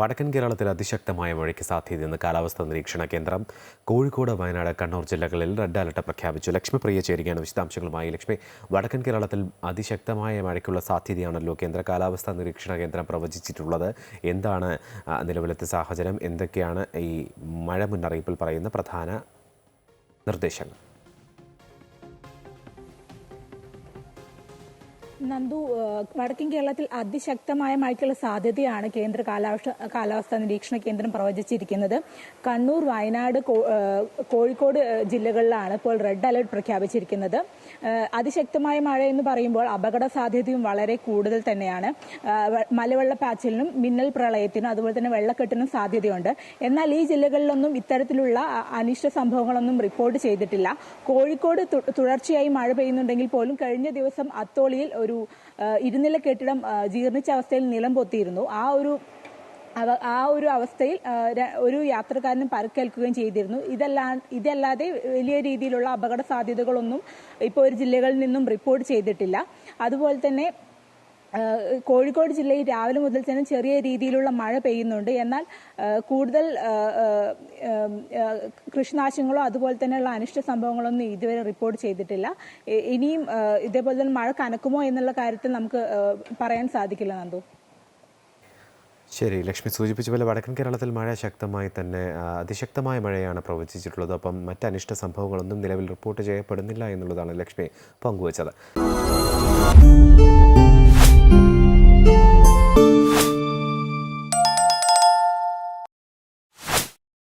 വടക്കൻ കേരളത്തിൽ അതിശക്തമായ മഴയ്ക്ക് സാധ്യതയെന്ന് കാലാവസ്ഥാ നിരീക്ഷണ കേന്ദ്രം കോഴിക്കോട് വയനാട് കണ്ണൂർ ജില്ലകളിൽ റെഡ് അലർട്ട് പ്രഖ്യാപിച്ചു. ലക്ഷ്മിപ്രിയ ചേരുകയാണ് വിശദാംശങ്ങളുമായി. ലക്ഷ്മി വടക്കൻ കേരളത്തിൽ അതിശക്തമായ മഴയ്ക്കുള്ള സാധ്യതയാണല്ലോ കേന്ദ്ര കാലാവസ്ഥാ നിരീക്ഷണ കേന്ദ്രം പ്രവചിച്ചിട്ടുള്ളത്. എന്താണ് നിലവിലത്തെ സാഹചര്യം? എന്തൊക്കെയാണ് ഈ മഴ മുന്നറിയിപ്പിൽ പറയുന്ന പ്രധാന നിർദ്ദേശങ്ങൾ? നന്ദു വടക്കൻ കേരളത്തിൽ അതിശക്തമായ മഴയ്ക്കുള്ള സാധ്യതയാണ് കേന്ദ്ര കാലാവസ്ഥ കാലാവസ്ഥാ നിരീക്ഷണ കേന്ദ്രം പ്രവചിച്ചിരിക്കുന്നത്. കണ്ണൂർ വയനാട് കോഴിക്കോട് ജില്ലകളിലാണ് ഇപ്പോൾ റെഡ് അലർട്ട് പ്രഖ്യാപിച്ചിരിക്കുന്നത്. അതിശക്തമായ മഴ എന്ന് പറയുമ്പോൾ അപകട സാധ്യതയും വളരെ കൂടുതൽ തന്നെയാണ്. മലവെള്ളപ്പാച്ചിലിനും മിന്നൽ പ്രളയത്തിനും അതുപോലെ തന്നെ വെള്ളക്കെട്ടിനും സാധ്യതയുണ്ട്. എന്നാൽ ഈ ജില്ലകളിലൊന്നും ഇത്തരത്തിലുള്ള അനിഷ്ട സംഭവങ്ങളൊന്നും റിപ്പോർട്ട് ചെയ്തിട്ടില്ല. കോഴിക്കോട് തുടർച്ചയായി മഴ പെയ്യുന്നുണ്ടെങ്കിൽ പോലും കഴിഞ്ഞ ദിവസം അത്തോളിയിൽ ഒരു ആ, ഇരുനില കെട്ടിടം ജീർണിച്ച അവസ്ഥയിൽ നിലം പൊത്തിയിരുന്നു. ആ ഒരു ആ ഒരു അവസ്ഥയിൽ ഒരു യാത്രക്കാരനും പരക്കേൽക്കുകയും ചെയ്തിരുന്നു. ഇതല്ലാ ഇതല്ലാതെ വലിയ രീതിയിലുള്ള അപകട സാധ്യതകളൊന്നും ഇപ്പോൾ ഒരു ജില്ലകളിൽ നിന്നും റിപ്പോർട്ട് ചെയ്തിട്ടില്ല. അതുപോലെ തന്നെ കോഴിക്കോട് ജില്ലയിൽ രാവിലെ മുതൽ തന്നെ ചെറിയ രീതിയിലുള്ള മഴ പെയ്യുന്നുണ്ട്. എന്നാൽ കൂടുതൽ കൃഷിനാശങ്ങളോ അതുപോലെ തന്നെയുള്ള അനിഷ്ട സംഭവങ്ങളൊന്നും ഇതുവരെ റിപ്പോർട്ട് ചെയ്തിട്ടില്ല. ഇനിയും ഇതേപോലെ തന്നെ മഴ കനക്കുമോ എന്നുള്ള കാര്യത്തിൽ നമുക്ക് പറയാൻ സാധിക്കില്ല നന്ദു. ശരി ലക്ഷ്മി സൂചിപ്പിച്ച പോലെ വടക്കൻ കേരളത്തിൽ മഴ ശക്തമായി തന്നെ അതിശക്തമായ മഴയാണ് പ്രവചിച്ചിട്ടുള്ളത്. അപ്പം മറ്റ് അനിഷ്ട സംഭവങ്ങളൊന്നും നിലവിൽ റിപ്പോർട്ട് ചെയ്യപ്പെടുന്നില്ല എന്നുള്ളതാണ് ലക്ഷ്മി പങ്കുവച്ചത്.